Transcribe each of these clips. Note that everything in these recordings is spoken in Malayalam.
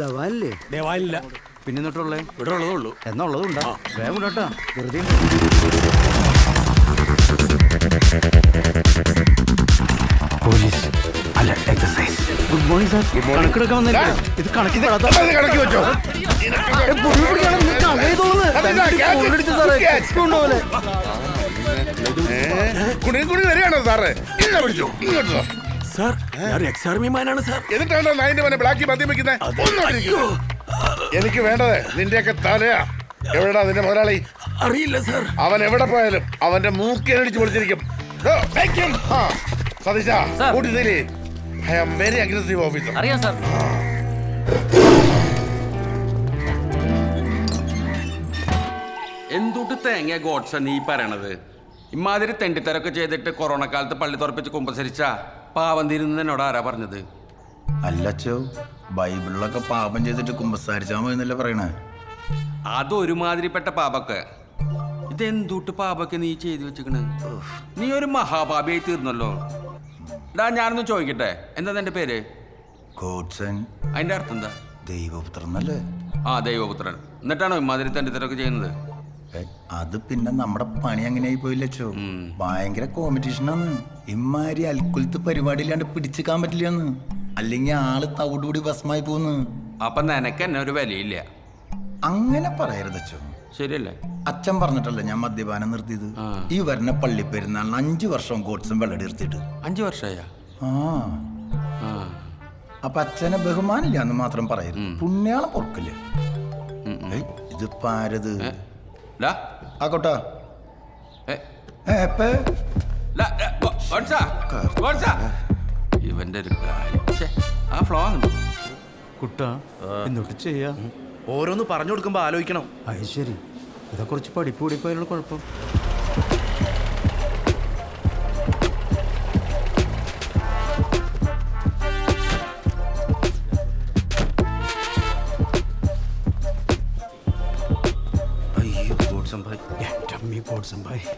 ദവാനില്ലേ ദേവാലില്ല പിന്നെ എന്നിട്ടുള്ളേ ഇവിടെ ഉള്ളതേ ഉള്ളൂ. എന്നാ ഉള്ളതുണ്ടോ വേഗം കേട്ടാ വെറുതെ പോലീസ് അല്ല എക്സസൈസ് ഗുഡ് മോർണിംഗ് സാർ കണക്കെടുക്കാൻ വന്നില്ലേ ഇത് കണക്ക് പെടാത്ത കണക്കി വെച്ചോ. കുണി കുണി വരികയാണോ സാറേ? ഇല്ല പിടിച്ചു. ഇങ്ങോട്ട്. സാർ ഞാൻ എക്സ് ആർമി മാനാണ് സാർ. എന്നിട്ടാണോ നായിന്റെ മോനെ ബ്ലാക്കി മദ്യം വെക്കുന്നത് എനിക്ക് വേണ്ടത് നിന്റെയൊക്കെ തലയാ. എവിടെടാ നിന്റെ മുതലാളി? അറിയില്ല സാർ. അവൻ എവിടെ പോയാലും അവന്റെ മൂക്കിനടിച്ച് പൊളിച്ചിരിക്കും. സതീശ കൂട്ടി I am very aggressive officer അറിയാം സാർ. എന്തുട്ട് തേങ്ങ ഗോഡ്സ നീ പറയണത്? ഇമാതിരി തെണ്ടിത്തരൊക്കെ ചെയ്തിട്ട് കൊറോണ കാലത്ത് പള്ളി തുറപ്പിച്ച് കുമ്പസരിച്ച? പാവം തിരുന്ന് എന്നോട് ആരാ പറഞ്ഞത് അല്ലച്ചോ ബൈബിളിലൊക്കെ പാപം ചെയ്തിട്ട് കുമ്പസാരിച്ചാൽ മതി എന്നല്ലേ പറയണേ? അതൊരുമാതിരിപ്പെട്ട പാപൊക്കെ. ഇതെന്തുട്ട് പാപൊക്കെ നീ ചെയ്തു വെച്ചിക്കണ്? നീ ഒരു മഹാപാപിയായി തീർന്നല്ലോ. ഡാ ഞാനൊന്ന് ചോദിക്കട്ടെ? എന്താ നിന്റെ പേര്? ഗോഡ്സൺ അതിന്റെ അർത്ഥം എന്താ? ദൈവപുത്രൻ എന്നല്ലേ ആ ദൈവപുത്രൻ. എന്നിട്ടാണോ ഇമാതിരി തെണ്ടിത്തരൊക്കെ ചെയ്യുന്നത്? ഏ, അത് പിന്നെ നമ്മുടെ പണി അങ്ങനെയായി പോയില്ലച്ചോ? ഭയങ്കര കോമ്പറ്റീഷനാണ് ഇമ്മാരി അൽക്കുലത്ത് പരിപാടി ഇല്ലാണ്ട് പിടിച്ചിക്കാൻ പറ്റില്ലെന്ന്. അല്ലെങ്കിൽ ആൾ തവിടുകൂടി ഭസ്മായി പോന്ന്. അപ്പൊ നിനക്ക് എന്നെ ഒരു വിലയില്ല. അങ്ങനെ പറയരുതച്ചോ. ശരിയല്ലേ? അച്ഛൻ പറഞ്ഞിട്ടല്ലേ ഞാൻ മദ്യപാനം നിർത്തിയത്? ഈ വരുന്ന പള്ളി പെരുന്നാളിന് അഞ്ചു വർഷം ഗോഡ്സും വെള്ളടി നിർത്തിയിട്ട് അഞ്ചു വർഷമായ ആ. അപ്പൊ അച്ഛനെ ബഹുമാനില്ല എന്ന് മാത്രം പറയരുത്. പുണ്യാളം പൊറക്കില്ല ഇത് പാരത് ആക്കോട്ടാ. ഇവന്റെ ഒരു കാര്യം. ആ ഫ്ലോ കുട്ട എന്നിട്ട് ചെയ്യാ? ഓരോന്ന് പറഞ്ഞു കൊടുക്കുമ്പോ ആലോചിക്കണം. അത് ശരി. ഇതെ കുറിച്ച് പഠിപ്പ് കൂടിപ്പോയുള്ള കുഴപ്പം.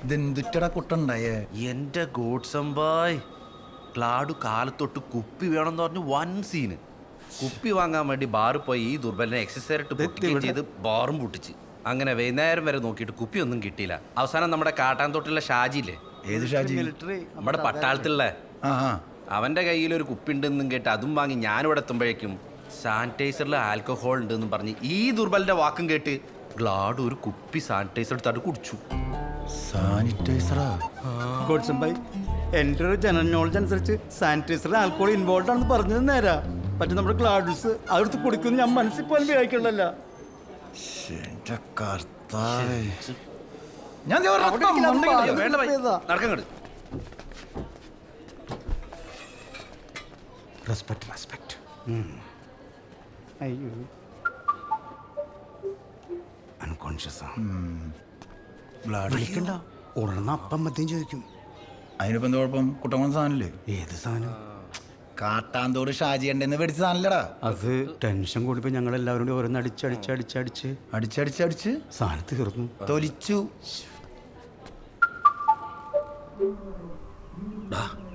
ഇതെന്തുറ്റടാ കുട്ടുണ്ടായേ? എന്റെ ഗോഡ്സം ഭായ് ക്ലാഡു കാലത്തൊട്ട് കുപ്പി വേണമെന്ന് പറഞ്ഞു വൻ സീന്. കുപ്പി വാങ്ങാൻ വേണ്ടി ബാറിൽ പോയി ഈ ദുർബലിനെ എക്സസൈറിട്ട് പൊട്ടിക്കുകയും ചെയ്ത് ബാറും പൊട്ടിച്ച്. അങ്ങനെ വൈകുന്നേരം വരെ നോക്കിയിട്ട് കുപ്പി ഒന്നും കിട്ടിയില്ല. അവസാനം നമ്മുടെ കാട്ടാൻതൊട്ടിലെ ഷാജിയില്ലേ? ഏത് ഷാജി? നമ്മുടെ പട്ടാളത്തിലുള്ള. അവന്റെ കയ്യിൽ ഒരു കുപ്പി ഉണ്ടെന്നും കേട്ട് അതും വാങ്ങി ഞാനിവിടെ എത്തുമ്പോഴേക്കും സാനിറ്റൈസറിൽ ആൽക്കഹോൾ ഉണ്ടെന്നും പറഞ്ഞ് ഈ ദുർബലിന്റെ വാക്കും കേട്ട് ഗ്ലാഡ് ഒരു കുപ്പി സാനിറ്റൈസർ എടുത്തിട്ട് കുടിച്ചു. സാനിറ്റൈസറാ? ഗോഡ്സം ഭായ് എന്റെ ഒരു ജനറൽ നോളജ് അനുസരിച്ച് സാനിറ്റൈസറിൽ ആൽക്കോൾ ഇൻവോൾവ് ആണെന്ന് പറഞ്ഞത് നേരാ. പക്ഷെ നമ്മുടെ ക്ലാഡ്സ് അവിടുത്തെ കുടിക്കുന്നു ഞാൻ മനസ്സിൽ പോലും വിചാരിക്കണല്ല ഞാൻ റെസ്പെക്ട് റെസ്പെക്ട് അയ്യോ. അൺകോൺഷ്യസ് ബ്ലാഡ് വിളിക്കണ്ട. ഉടനെ അപ്പം മദ്യം ചോദിക്കും. അതിനിപ്പോ എന്താ കുഴപ്പം? കുട്ടമ്മ സാധനല്ലേ ഏത് സാധനം? കാട്ടാന്തോട് ഷാജി ഉണ്ടെന്ന് മേടിച്ച സാധനല്ലടാ അത് ടെൻഷൻ കൂടിപ്പോ ഞങ്ങൾ എല്ലാവരും കൂടി ഓരോന്ന് അടിച്ചടിച്ച് അടിച്ചടിച്ച് അടിച്ച് സാധനം തീർന്നു. തൊലിച്ചു.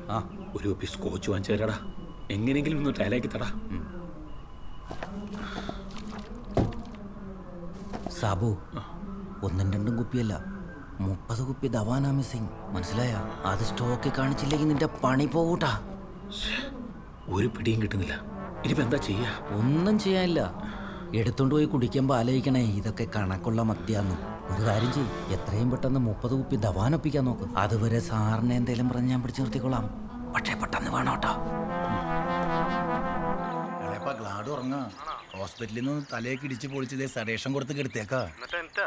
ആ ഒരു കുപ്പി സ്കോച്ച് വാങ്ങിച്ചു തരാടാ. എങ്ങനെയെങ്കിലും ഒന്ന് ടയലാക്കി തടാ. സാബു ഒന്നും രണ്ടും കുപ്പിയല്ല മുപ്പത് കുപ്പി ദവാനാ മിസ്സിങ്. മനസ്സിലായ? അത് സ്റ്റോക്ക് കാണിച്ചില്ലെങ്കിൽ നിന്റെ പണി പോകൂട്ടാ ഒരു പിടിയും കിട്ടുന്നില്ല. ഇനിയിപ്പോ എന്താ ചെയ്യാ? ഒന്നും ചെയ്യാനില്ല. എടുത്തോണ്ട് പോയി കുടിക്കുമ്പോൾ ആലോചിക്കണേ ഇതൊക്കെ കണക്കുള്ള മദ്യാന്ന് ഒരു കാര്യം ചെയ്യും. എത്രയും പെട്ടെന്ന് മുപ്പത് കുപ്പി ദവാനൊപ്പിക്കാൻ നോക്ക്. അതുവരെ സാറിനെ എന്തേലും പറഞ്ഞ് ഞാൻ പിടിച്ചു നിർത്തിക്കൊള്ളാം പക്ഷേ പെട്ടെന്ന് വേണം കേട്ടോ. ഗ്ലാഡ് ഉറങ്ങാ. ഹോസ്പിറ്റലിൽ നിന്ന് തലയൊക്കെ ഇടിച്ച് പൊളിച്ച് സഡേഷൻ കൊടുത്ത് കെടുത്തേക്കാ.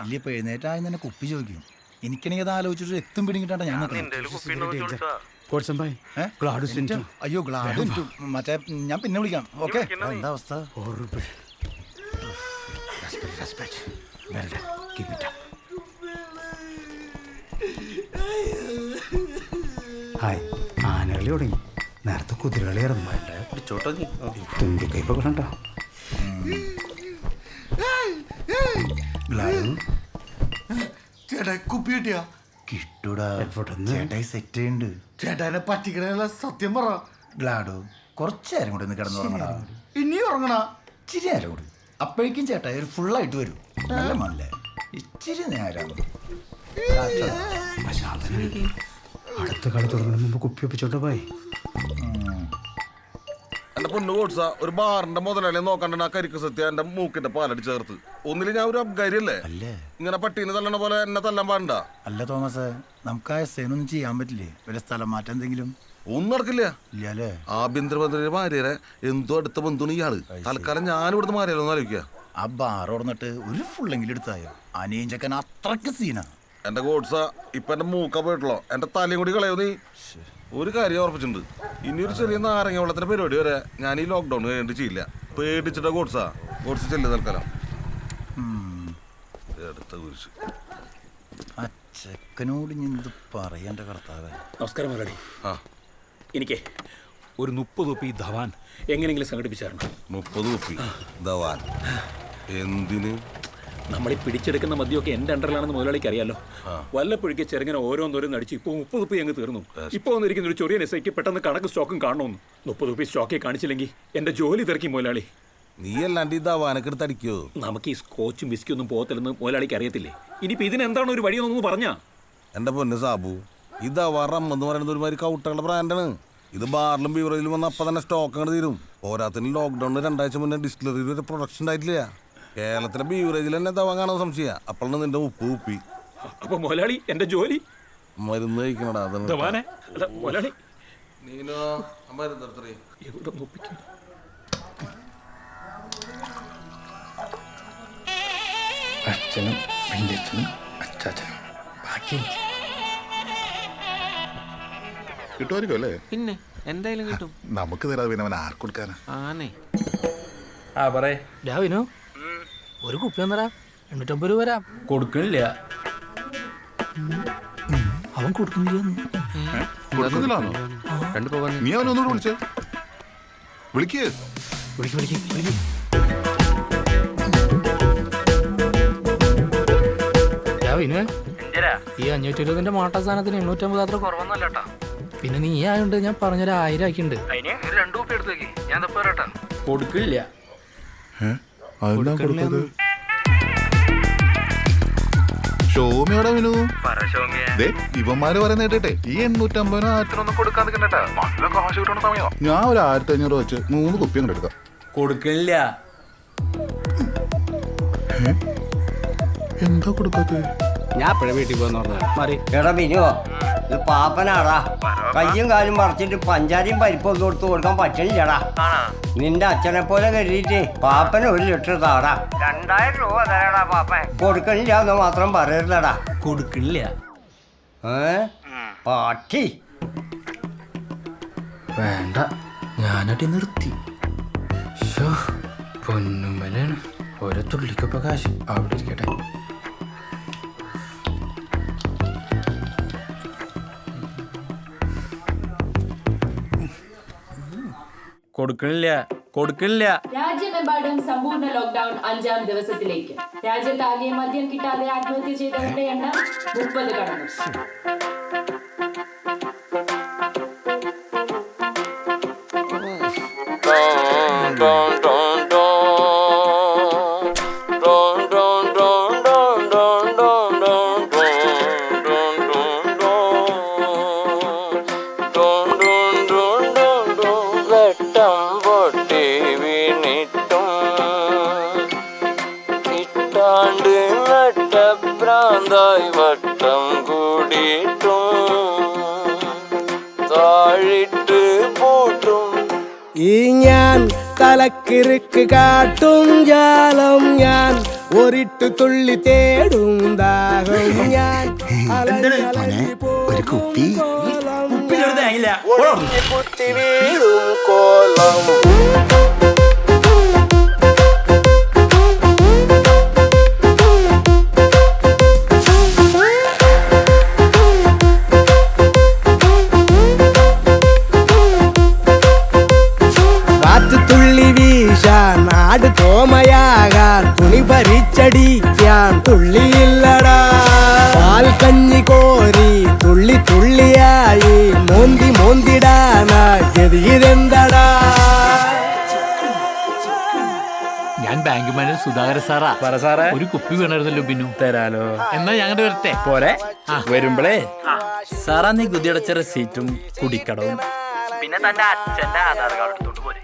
ഇല്ല എഴുന്നേറ്റ് എഴുന്നേറ്റായി തന്നെ കുപ്പി ചോദിക്കും. എനിക്കാണെങ്കിൽ ആലോചിച്ചിട്ട് എത്തും പിടിങ്ങിട്ടാണ് ഞാൻ അയ്യോ ഗ്ലാഡ് മറ്റേ ഞാൻ പിന്നെ വിളിക്കാം. ഓക്കെ. എന്താ അവസ്ഥ? ഹായ്. ആനകളി തുടങ്ങി നേരത്തെ കുതിരകളി ഇറങ്ങുമ്പോഴല്ലേ ചോട്ടോ നീ. തുമ്പിക്കൈപ്പൊക്കെ കണ്ടോ ഗ്ലാഡ്. ചേട്ടാ കുപ്പി കിട്ടിയാ? കിട്ടൂടാ. ചേട്ടായി സെറ്റ് ചെയ്യുന്നുണ്ട് ചേട്ടാനെ പറ്റിക്കണല്ല സത്യം പറ. ഗ്ലാഡോ കുറച്ചേരം കൂടെ ഒന്ന് കിടന്നുറങ്ങടാ ഇനി ഉറങ്ങണ? ഇച്ചിരി നേരം കൂടി. അപ്പോഴേക്കും ചേട്ടാ ഒരു ഫുള്ളായിട്ട് വരും. നല്ല മല്ലേ ഇച്ചിരി നേരം അടുത്ത കളി തുടങ്ങുന്ന മുമ്പ് കുപ്പി ഒപ്പിച്ചോട്ടെ പോയി. പൊന്നു ഒരു ബാറിന്റെ മുതലാളി നോക്കണ്ട ആ കരിക്ക് സത്യ എന്റെ മൂക്കിന്റെ പാലടി ചേർത്ത്. ഒന്നിൽ ഞാൻ ഒരു അബ്കാരിയല്ലേ? അല്ലേ? ഇങ്ങനെ പട്ടീനെ തല്ലണ പോലെ എന്നെ തല്ലാൻ പാടണ്ട അല്ല തോമസ് നമുക്ക് ആ സേനൊന്നും ചെയ്യാൻ പറ്റില്ലേ? വല്ല സ്ഥലം മാറ്റം എന്തെങ്കിലും? ഒന്നും നടക്കില്ല. ഇല്ല ആഭ്യന്തരമന്ത്രിയുടെ ഭാര്യരെ എന്തോ അടുത്ത ബന്ധുണ് ഇയാൾ. തൽക്കാലം ഞാൻ ഇവിടുന്ന് മാറിയാലോ ആലോചിക്കുക ആ ബാർ ഓർന്നിട്ട് ഒരു ഫുള്ളെങ്കിലും എടുത്തായോ? അനിയൻ ചക്കൻ അത്രയ്ക്ക് സീനാ. എന്റെ കോട്സ ഇപ്പൊ എന്റെ മൂക്ക പോയിട്ടുള്ളോ? എന്റെ തലയും കൂടി കളയോ നീ? ഒരു കാര്യം ഉറപ്പിച്ചിട്ടുണ്ട്. ഇനി ഒരു ചെറിയ നാരങ്ങ വെള്ളത്തിന്റെ പരിപാടി വരെ ഞാൻ ഈ ലോക്ക്ഡൌൺ കഴിഞ്ഞിട്ട് ചെയ്യില്ല. പേടിച്ചിട്ടാ ഗോഡ്സാ ഗോഡ്സ് ചെല്ലു തൽക്കാലം. അടുത്ത കുരിശ്. ആ ചെക്കനോട് ഞാൻ എന്ത് പറയണ്ട കർത്താവേ? നമസ്കാരം മുരളി ആ. എനിക്ക് ഒരു മുപ്പത് ഒപ്പി ധവാൻ എങ്ങനെയെങ്കിലും സംഘടിപ്പിച്ചായിരുന്നു. മുപ്പത് കുപ്പി ധവാൻ. എന്തിന്? നമ്മൾ ഈ പിടിച്ചെടുക്കുന്ന മദ്യമൊക്കെ എന്റെ അണ്ടറിലാണെന്ന് മുതലാളിക്ക് അറിയാലോ വല്ലപ്പോഴേക്ക് ചെറുങ്ങനെ ഓരോന്നോരോന്ന് അടിച്ച് ഇപ്പോൾ മുപ്പത് ഉപ്പി അങ്ങ് തീർന്നു. ഇപ്പോൾ വന്നിരിക്കുന്ന ഒരു ചെറിയ എസ് പെട്ടെന്ന് കണക്ക് സ്റ്റോക്കും കാണണമെന്ന് മുപ്പത് ഉപ്പി സ്റ്റോക്കെ കാണിച്ചില്ലെങ്കിൽ എന്റെ ജോലി തിരക്കി മുതലാളി. നീ അല്ലാണ്ട് അടിക്കോ. നമുക്ക് ഈ സ്കോച്ചും വിസ്കിയും ഒന്നും പോകത്തില്ലെന്ന് മുതലാളിക്ക് അറിയത്തില്ലേ. ഇനിയിപ്പോൾ ഇതിനെന്താണ് ഒരു വഴിയെന്നൊന്ന് പറഞ്ഞാ. എന്റെ പൊന്ന് സാബു ഇതാ വറം എന്ന് പറയുന്നത് ഒരുമാതിരി കൗട്ടകളുടെ ബ്രാൻഡാണ് ഇത് ബാറിലും ബീവറേജിലും വന്ന അപ്പം തന്നെ സ്റ്റോക്ക് അങ്ങോട്ട് തീരും. പോരാത്തിന് ലോക്ക്ഡൌണിന് രണ്ടാഴ്ച മുന്നേ ഡിസ്റ്റിലറിയിൽ ഒരു പ്രൊഡക്ഷൻ ഉണ്ടായിട്ടില്ല. കേരളത്തിലെ ബീവറേജിൽ തന്നെ തവങ്ങാണോ സംശയ. അപ്പോഴാണ് നിന്റെ ഉപ്പ് ഉപ്പി. അപ്പോൾ മുതലാളി എന്റെ ജോലി? മരുന്ന് കഴിക്കണടാ അല്ല മുതലാളി നീനോ മരുന്ന് എവിടെ അച്ഛനും അച്ചാച്ചനും. ബാക്കി. കിട്ടുമായിരിക്കും അല്ലേ? പിന്നെ എന്തായാലും കിട്ടും. നമുക്ക് തരാതെ പിന്നെ അവൻ ആർക്കൊടുക്കാനാ ആ പറയേ. രാവിനു ഒരു കുപ്പി ഒന്നരാ. എണ്ണൂറ്റമ്പത് രൂപ വരാം. കൊടുക്കണില്ല. അവൻ കൊടുക്കുന്നില്ലെന്ന് കൊടുക്കുന്നില്ലാന്നോ? രണ്ട് പോകാൻ നീ അവനൊന്നുകൂടെ വിളിച്ചേ. വിളിക്കേ. വിളിക്ക് വിളിക്ക് വിളിക്ക്. രാവിനു ഈ അഞ്ഞൂറ്റി ഇരുപതിന്റെ മാട്ട സാധനത്തിന് എണ്ണൂറ്റമ്പത് അത്ര കുറവൊന്നല്ല പിന്നെ നീ ആയോണ്ട് ഞാൻ പറഞ്ഞൊരു ആയിരം ആക്കിണ്ട് കൊടുക്കില്ല ഷോമിയോടെ വിനു ദേ, ഇവന്മാര് പറയുന്ന കേട്ടെ ഈ എണ്ണൂറ്റമ്പതിനോ ആയിരത്തിനൊന്നും കൊടുക്കാൻ നിൽക്കണ്ടേട്ടാ നല്ല കാശ് കിട്ടണ സമയം. ഞാൻ ഒരു ആയിരത്തി അഞ്ഞൂറ് വെച്ച് മൂന്ന് കുപ്പി അങ്ങോട്ട് എടുക്കാം. കൊടുക്കില്ല എന്താ കൊടുക്കത്തെ? ഞാൻ വീട്ടിൽ പോകുന്ന മാറി. എടാ ബിനുവോ ഇത് പാപ്പനാടാ. കയ്യും കാലും മറച്ചിട്ട് പഞ്ചാരിയും പരിപ്പൊക്കെ കൊടുത്ത് കൊടുക്കാൻ പറ്റില്ലടാ നിന്റെ അച്ഛനെ പോലെ കരുതിയിട്ട് പാപ്പന് ഒരു ലിറ്റർ താടാ. രണ്ടായിരം രൂപ തരാടാ പാപ്പൻ കൊടുക്കണില്ല എന്ന് മാത്രം പറയരുതടാ. കൊടുക്കണില്ല. ഏ? പാട്ടി. വേണ്ട. ഞാനടി നിർത്തി. ഷോ പൊന്നുമലാണ്. ഓരോ തുള്ളിക്കൊപ്പം കാശ്. അവിടെ ഇരിക്കട്ടെ. കൊടുക്കണില്ല കൊടുക്കണില്ല. രാജ്യമെമ്പാടും സമ്പൂർണ ലോക്ക്ഡൌൺ അഞ്ചാം ദിവസത്തിലേക്ക്. രാജ്യത്താകെ മദ്യം കിട്ടാതെ ആത്മഹത്യ ചെയ്തവരുടെ എണ്ണം മുപ്പത് കടന്നു. വെട്ടം ഈ ഞാൻ തലക്കിറുക്ക് കാട്ടും ജാലം ഞാൻ. ഒരിട്ടു തുള്ളി തേടും ദാഹം ഞാൻ. ഒരു കുപ്പി? കുത്തി വീഴും കോലം. നാട് കോമയാകാൻ തുണി ഭരിച്ചടിക്കാൻ തുള്ളിയില്ലടാ. പാൽ കഞ്ഞി കോരി തുള്ളി തുള്ളിയായി മോന്തി മോന്തിടാനാ ഗതിയിലെന്തടാ ഞാൻ ബാങ്ക് മാനേജർ സുധാകര സാറാ. പറ സാറേ. ഒരു കുപ്പി വേണമായിരുന്നല്ലോ ബിനു തരാലോ. എന്നാ ഞങ്ങളുടെ വരട്ടെ? പോരെ. വരുമ്പളേ. സാറാ നീ കുതിയടച്ച റെസീറ്റും കുടിക്കടവും. പിന്നെ തന്റെ അച്ഛന്റെ ആധാർ കാർഡ് എടുത്തോണ്ട് പോരെ.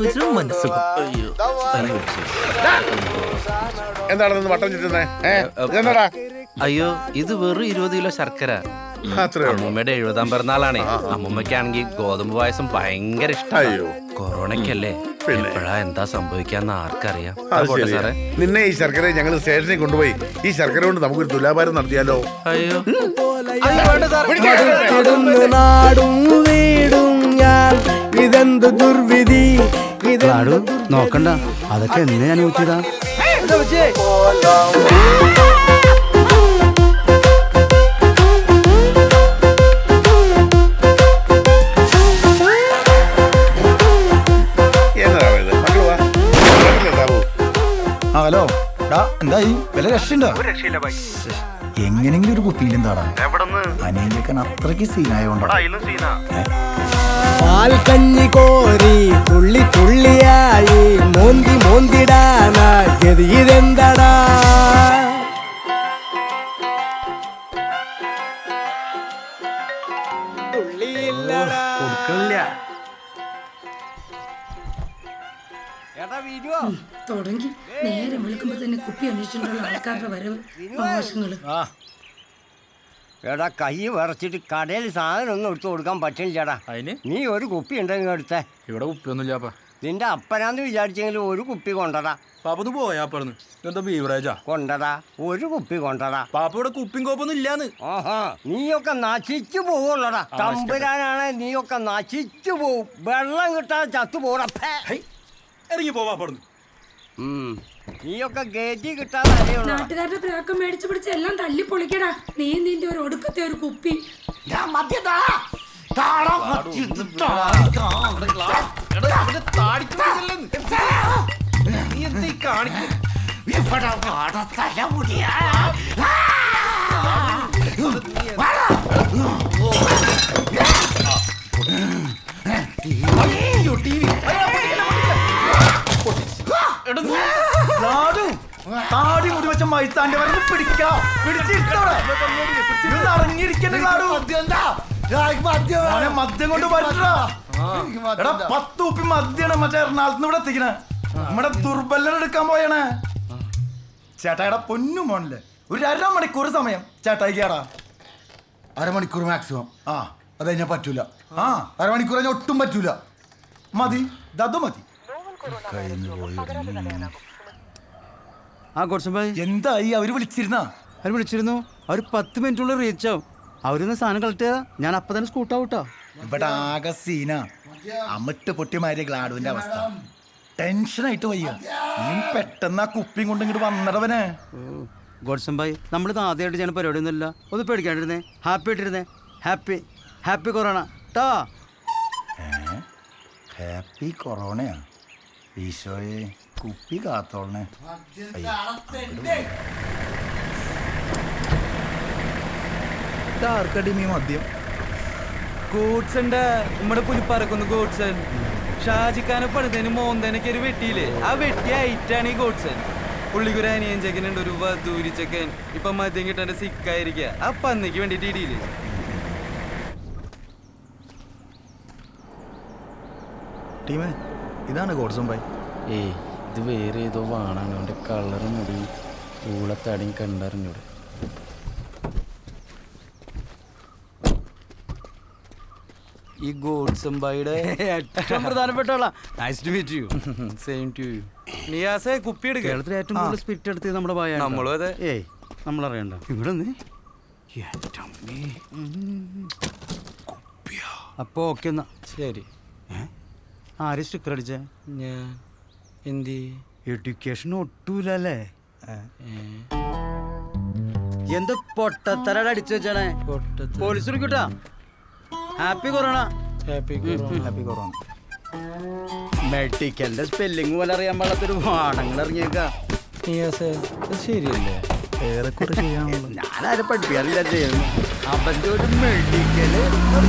ഒരു മനസ്സുഖം. അയ്യോ എന്താണ് നിന്ന് വട്ടം ചുറ്റുന്നേ? എന്താടാ അയ്യോ ഇത് വെറും ഇരുപത് കിലോ ശർക്കര. അമ്മൂമ്മയുടെ എഴുപതാം പിറന്നാളാണേ. അമ്മൂമ്മയ്ക്കാണെങ്കിൽ ഗോതമ്പ് പായസം ഭയങ്കര ഇഷ്ടമായോ കൊറോണക്കല്ലേ കൊറോണയ്ക്കല്ലേ? എപ്പോഴാ എന്താ സംഭവിക്കാന്ന് ആർക്കറിയാം. സാറേ. നിന്നെ ഈ ശർക്കര ഞങ്ങൾ സ്റ്റേഷനിൽ കൊണ്ടുപോയി. ഈ ശർക്കര കൊണ്ട് നമുക്കൊരു തുലാഭാരം നടത്തിയാലോ? അയ്യോ. നാടും വീടും ഞാൻ ഇതെന്ത് ദുർവിധി? നോക്കണ്ട. അതൊക്കെ എന്നെ ഞാൻ ഊറ്റിയതാ ആ ഹലോ. ഡാ എന്തായി? വില രക്ഷയുണ്ടോ? എങ്ങനെങ്കിലും ഒരു കുപ്പിയിലും താടാ അനിയൻ അത്രയ്ക്ക് സീനായോണ്ടാ. പാൽ കഞ്ഞി കോരി തുള്ളി തുള്ളിയായി മോന്തി മോന്തിടാനാ ഗതി തുടങ്ങി. നേരെ വിളിക്കുമ്പോ തന്നെ കുപ്പി അന്വേഷിച്ചിട്ടുള്ള ആൾക്കാരുടെ വരവ് ആവശ്യങ്ങൾ എടാ കൈ വിറച്ചിട്ട് കടയിൽ സാധനം ഒന്നും എടുത്തു കൊടുക്കാൻ പറ്റില്ലടാ. അതിന്? നീ ഒരു കുപ്പി ഉണ്ടെങ്കിൽ എടുത്തേ. ഇവിടെ കുപ്പിയൊന്നുമില്ലാപ്പാ നിന്റെ അപ്പനാന്ന് വിചാരിച്ചെങ്കിലും ഒരു കുപ്പി കൊണ്ടടാ. പാപ്പത് പോയാ പറഞ്ഞു എന്താ ബീവറേജാ കൊണ്ടടാ. ഒരു കുപ്പി കൊണ്ടടാ. പാപ്പ ഇവിടെ കുപ്പിയും കോപ്പൊന്നും ഇല്ലാന്ന്. ആഹാ നീയൊക്കെ നശിച്ചു പോവുള്ളടാ. തമ്പുരാനാണ് നീയൊക്കെ നശിച്ചു പോവും. വെള്ളം കിട്ടാതെ ചത്തു പോടപ്പേ ഇറങ്ങി പോവാ പറഞ്ഞു നീയൊക്കെ ഗേറ്റി കിട്ടാതെ അറിയുള്ളൂ നാട്ടുകാരുടെ പ്രാക്കം മേടിച്ചു പിടിച്ച് എല്ലാം തല്ലി പൊളിക്കടാ. നീ നിന്റെ ഒരു ഒടുക്കത്തെ ഒരു കുപ്പി. താടി മുടി മൈത്താന്റെ പിടിക്കാം. മദ്യം കൊണ്ട് പറ്റാ എടാ പത്ത് ഉപ്പി മദ്യാണ് മറ്റേ എറണാകുളത്ത് ഇവിടെ എത്തിക്കണേ. നമ്മുടെ ദുർബലൻ എടുക്കാൻ പോയണേ. ചേട്ടായുടെ പൊന്നു മോണിൽ ഒരു അരമണിക്കൂർ സമയം. ചേട്ടായിക്കാടാ അരമണിക്കൂർ മാക്സിമം ആ. അത് കഴിഞ്ഞാൽ പറ്റൂല. ആ. അരമണിക്കൂർ കഴിഞ്ഞാൽ ഒട്ടും പറ്റൂല. മതി. ദതു മതി. ആ കുറച്ച് എന്തായി? അവർ വിളിച്ചിരുന്ന? അവർ വിളിച്ചിരുന്നു. അവർ പത്ത് മിനിറ്റുള്ളിൽ റീച്ച് ആവും. അവരൊന്ന് സാധനം കളക്ട് ചെയ്താ. ഞാൻ അപ്പൊ തന്നെ സ്കൂട്ടാവൂട്ടോ ഇവിടെ ആകെ സീന. അമിട്ട് പൊട്ടിമാരിയ ഗ്ലാഡുവിന്റെ അവസ്ഥ. ടെൻഷനായിട്ട് വയ്യ. നീ പെട്ടെന്ന് ആ കുപ്പിയും കൊണ്ട് ഇങ്ങോട്ട് വന്നടവനെ. ഗോഡ്സം ഭായി നമ്മളിത് ആദ്യമായിട്ട് ചെയ്യുന്ന പരിപാടിയൊന്നുമില്ല. ഒന്ന് പേടിക്കാണ്ടിരുന്നേ. ഹാപ്പി ആയിട്ടിരുന്നേ. ഹാപ്പി ഹാപ്പി കൊറോണ ടാ ഹാപ്പി കൊറോണയാ ഈശോയെ. കുപ്പി കാത്തോളണേ ആർക്കടിമി മദ്യം? ഗോഡ്സന്റെ നമ്മുടെ പുലിപ്പാറക്കൊന്ന് ഗോഡ്സൺ ഷാജിക്കാനെ പണിതേന് മോന്തനൊക്കെ ഒരു വെട്ടിയില്ലേ? ആ വെട്ടി ഐറ്റാണ് ഈ ഗോഡ്സൺ പുള്ളിക്കൊരു അനിയൻ ചെക്കനുണ്ട് ഒരു വധൂരി ചെക്കൻ. ഇപ്പൊ മദ്യം കിട്ടാൻ സിക്കായിരിക്കുക ആ പന്നിക്ക് വേണ്ടിട്ട് ഇടിയില്ലേ? ടീമേ ഇതാണ് ഗോഡ്സം ബൈ ഏയ് ഇത് വേറെ ഏതോ വാണാണ്. അവന്റെ കളറ് മുടി ഊളത്തടിയും കണ്ടറിഞ്ഞൂടെ. ഈ ഗോഡ്സംബായിയുടെ ഏറ്റവും പ്രധാനപ്പെട്ട nice to meet you same to you നിയാസെ കുപ്പി എടുക്കുക കേരളത്തിൽ ഏറ്റവും കൂടുതൽ നമ്മുടെ ഭയ നമ്മളും അതെ. ഏയ് നമ്മളറിയണ്ട. ഇവിടെ നിന്ന് അപ്പൊ ഓക്കെ എന്നാ. ശരി. ആര് സ്റ്റിക്കർ അടിച്ചേ? ഞാൻ. എന്തി? എഡ്യൂക്കേഷൻ ഒട്ടൂലല്ലേ? എന്ത് പൊട്ടത്തരട അടിച്ചു വെച്ചാണേ? Police വിളിക്കൂട്ടാ happy corona happy happy corona മെഡിക്കലിന്റെ spelling പോലെ അറിയാൻ പാടാത്തൊരു വാണങ്ങൾ ഇറങ്ങിയേക്കാ. ശരിയല്ലേ? ഏറെക്കുറെ ചെയ്യാനുള്ള ഞാനാരും പഠിപ്പിക്കാറില്ല ചെയ്യുന്നു അവന്റെ ഒരു മെഡിക്കൽ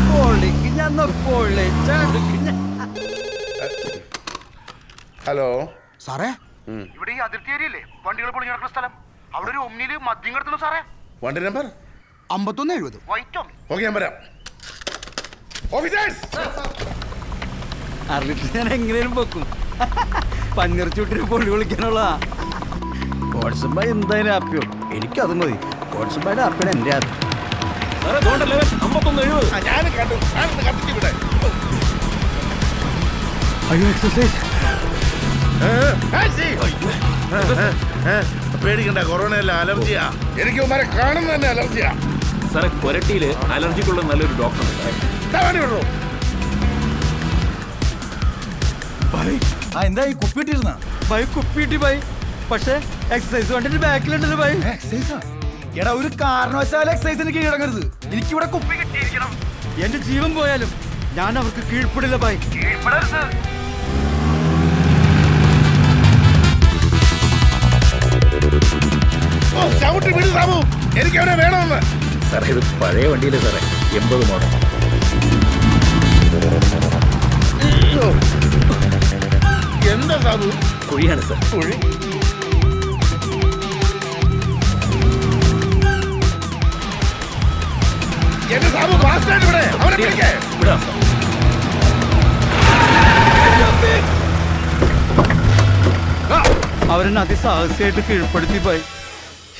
പൊളിക്ക് ഞാൻ കോളേജ് ഹലോ സാറേ? ഇവിടെ ഈ അതിർത്തി ഏരിയല്ലേ വണ്ടികൾ പൊളിഞ്ഞു നടക്കുന്ന സ്ഥലം. അവിടെ ഒരു ഒമ്നിയിൽ മദ്യം കിടത്തുന്നു സാറേ. വണ്ടി നമ്പർ അമ്പത്തൊന്ന് എഴുപത്. വൈറ്റ് ഓക്കെ ഞാൻ വരാം. ഓഫീസേഴ്സ് അറിഞ്ഞിട്ട് ഞാൻ എങ്ങനെയും പൊക്കും. പന്നിറച്ചൂട്ടിന് പൊളി പൊള്ളി വിളിക്കാനുള്ള വാട്സപ്പ് ബായ് എന്തായാലും ആപ്പിയോ എനിക്കത് മതി. വാട്സപ്പ് ബായുടെ ഹാപ്പിയാണ് എന്റെ ആപ്പ് അയ്യോ എക്സസൈസ് പേടിക്കണ്ട കൊറോണ അല്ല അലർജിയാ. എനിക്ക് ഉമ്മാരെ കാണുന്ന തന്നെ അലർജിയാ. സാറെ കൊരട്ടിയിൽ അലർജിക്കുള്ള നല്ലൊരു ഡോക്ടർ എന്താ ഈ കുപ്പി ബൈ കുപ്പിട്ടി ബൈ. പക്ഷേ എക്സസൈസ് കണ്ടിട്ട് ബാക്കിലുണ്ടല്ലോ ബൈ. എക്സൈസാ എടാ ഒരു കാരണവശാലും എക്സസൈസിന് കീഴടങ്ങരുത്. എനിക്കിവിടെ കുപ്പി കിട്ടിയിരിക്കണം. എന്റെ ജീവൻ പോയാലും ഞാൻ അവർക്ക് കീഴ്പ്പെടില്ല ബൈ. കീഴ്പ്പെടരുത്. ഓ ചവിട്ടി വിട് സാബു. എനിക്ക് അവനെ വേണമെന്ന്. സാറേ ഇത് പഴയ വണ്ടിയിലെ സാറേ? എൺപത് മോഡൽ. എന്താ സാബു? കുഴിയാണ് സാർ. കുഴി? എന്റെ സാബു ഫാസ്റ്റായിട്ട് ഇവിടെ. അവനെ പിടിക്കേ. വിടാം സാർ. അവരെന്നെ അതിസാഹസ്യമായിട്ട് കീഴ്പ്പെടുത്തി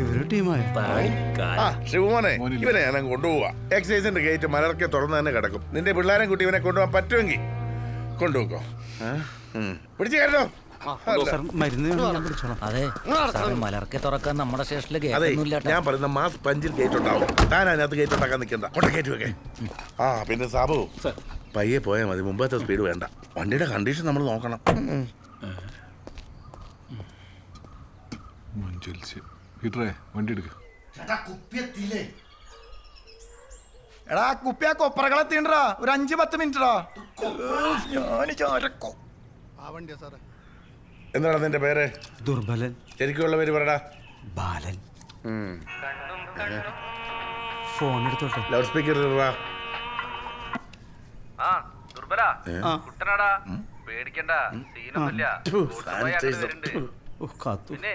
ഇവർ ടീമായ ആ ശിവമോനെ ഇവനെ ഞാൻ കൊണ്ടുപോവാ. എക്സൈസിന്റെ ഗേറ്റ് മലർക്കെ തുറന്ന് തന്നെ കിടക്കും. നിന്റെ പിള്ളേരെ കുട്ടി ഇവനെ കൊണ്ടുപോകാൻ പറ്റുമെങ്കിൽ കൊണ്ടുപോക്കോ. പിടിച്ചു കയറോ സാർ മരുന്ന് വേണം, ഞാൻ പിടിച്ചോളാം അതെ മലർക്കെ തുറക്കാൻ നമ്മുടെ സ്റ്റേഷനിൽ അതെ ഞാൻ പറയുന്ന മാസ് പഞ്ചിൽ ഗേറ്റ് ഉണ്ടാവും. താൻ അതിനകത്ത് ഗേറ്റ് ഉണ്ടാക്കാൻ നിൽക്കണ്ട. കൊണ്ട ഗേറ്റ് വെക്കേ ആ പിന്നെ സാബു പയ്യെ പോയാൽ മതി. മുമ്പത്തെ സ്പീഡ് വേണ്ട. വണ്ടിയുടെ കണ്ടീഷൻ നമ്മൾ നോക്കണം. ഉം. ഹീറ്ററേ വണ്ടി എടുക്ക. എടാ കുപ്പി ആ കൊപ്പറകളെത്തിണ്ടാ ഒരു അഞ്ച് പത്ത് സാറേ. എന്താണ് നിന്റെ പേര്? ദുർബലൻ. ശരിക്കുള്ള പേര് പറടാ ബാലൻ. ഫോൺ എടുത്തോട്ടെ ലൗഡ് സ്പീക്കർ ആ ദുർബല. കുട്ടനാടാ. പേടിക്കണ്ട. സീനൊന്നുമില്ല. പിന്നെ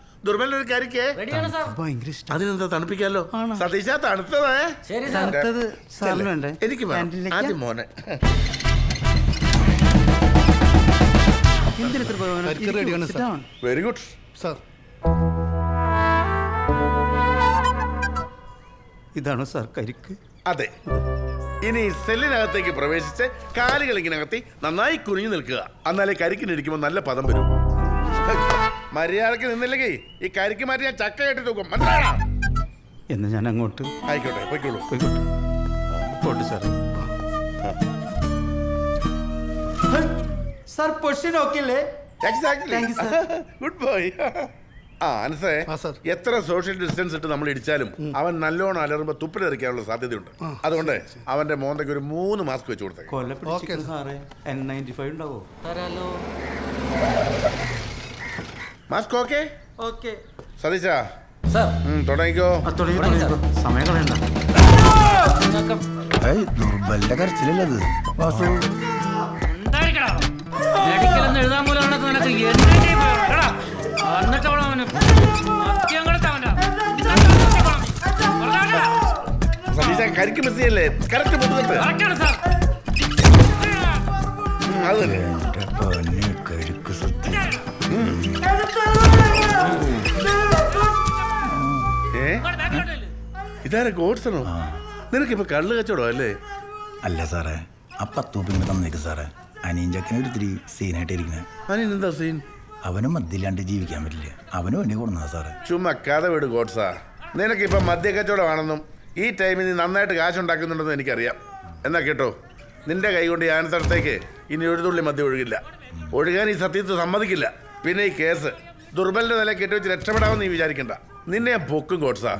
ദുർബലിന് ഒരു കരിക്ക് അതിനെന്താ തണുപ്പിക്കാലോ? സതീശ തണുത്തതേ തണുത്തത് സാറിന് വേണ്ടേ? എനിക്ക്. ആദ്യം മോനെ. Very good sir. ഇതാണോ സാർ കരിക്ക്? അതെ. ഇനി സെല്ലിനകത്തേക്ക് പ്രവേശിച്ച് കാലുകൾ ഇങ്ങനെ അകത്തി നന്നായി കുനിഞ്ഞു നിൽക്കുക. എന്നാലേ കരിക്കിനിരിക്കുമ്പോൾ നല്ല പദം വരും. മര്യാദയ്ക്ക് നിന്നില്ലെങ്കിൽ ഈ കരിക്ക് മാറ്റി ഞാൻ ചക്ക കെട്ടി തൂക്കും. മനസ്സിലായോ? എന്ന് ഞാൻ അങ്ങോട്ട്? ആയിക്കോട്ടെ പോയിക്കോളൂ. പോയിക്കോട്ടെ. പോട്ടെ സാർ സാർ പൊസിഷൻ ഓക്കെ അല്ലേ ഗുഡ് ബോയ് ആ അനസേ എത്ര സോഷ്യൽ ഡിസ്റ്റൻസ് ഇട്ട് നമ്മൾ ഇടിച്ചാലും അവൻ നല്ലോണം അലറുമ്പോ തുപ്പിലെറിക്കാനുള്ള സാധ്യതയുണ്ട്. അതുകൊണ്ട് അവന്റെ മോന്തയ്ക്ക് ഒരു മൂന്ന് മാസ്ക് വെച്ച് കൊടുത്തേക്ക്. മാസ്ക് ഓക്കെ ഓക്കെ സതീശ സാർ തുടങ്ങിക്കോ. തുടങ്ങി തുടങ്ങി സമയം കളയണ്ട. ദുർബലിന്റെ കരച്ചിലല്ലത് എഴുതാൻ പോലും എന്നിട്ട് അവന് സതീശ കരിക്ക് മിസ് ചെയ്യല്ലേ? കറക്റ്റ് അത് ഏ? ഇതാരെ ഗോഡ്സണോ? നിനക്കിപ്പോ കള്ളു കച്ചവടം അല്ലേ? അല്ല സാറേ ആ പത്ത് രൂപ ഇങ്ങനെ തന്നേക്ക് സാറേ. അനിയൻ ചക്കന് ഒരിത്തിരി സീനായിട്ടിരിക്കുന്നത് അനിയൻ എന്താ സീൻ? അവനും മദ്യമില്ലാണ്ട് ജീവിക്കാൻ പറ്റില്ല. അവനും വേണ്ടി കൊടുന്നതാ സാറേ. ചുമ്മാ കഥ വിട് ഗോഡ്സാ. നിനക്കിപ്പോ മദ്യ കച്ചവടമാണെന്നും ഈ ടൈമിൽ നീ നന്നായിട്ട് കാശുണ്ടാക്കുന്നുണ്ടെന്ന് എനിക്കറിയാം. എന്നാ കേട്ടോ നിന്റെ കൈ കൊണ്ട് യാനത്തടത്തേക്ക് ഇനി ഒരു തുള്ളി മദ്യം ഒഴുകില്ല. ഒഴുകാൻ ഈ സത്യത്തെ സമ്മതിക്കില്ല. പിന്നെ ഈ കേസ്. ദുർബലിന്റെ നില കെട്ടിവെച്ച് രക്ഷപ്പെടാമെന്ന് നീ വിചാരിക്കണ്ട. നിന്നെ ഞാൻ പൊക്കും ഗോഡ്സാ.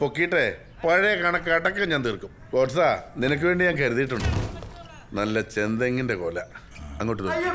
പൊക്കിയിട്ടേ പഴയ കണക്ക് അടക്കം ഞാൻ തീർക്കും. ഗോഡ്സാ നിനക്ക് വേണ്ടി ഞാൻ കരുതിയിട്ടുണ്ട്. നല്ല ചെന്തെങ്ങിന്റെ കൊല. അങ്ങോട്ട് നോക്കും.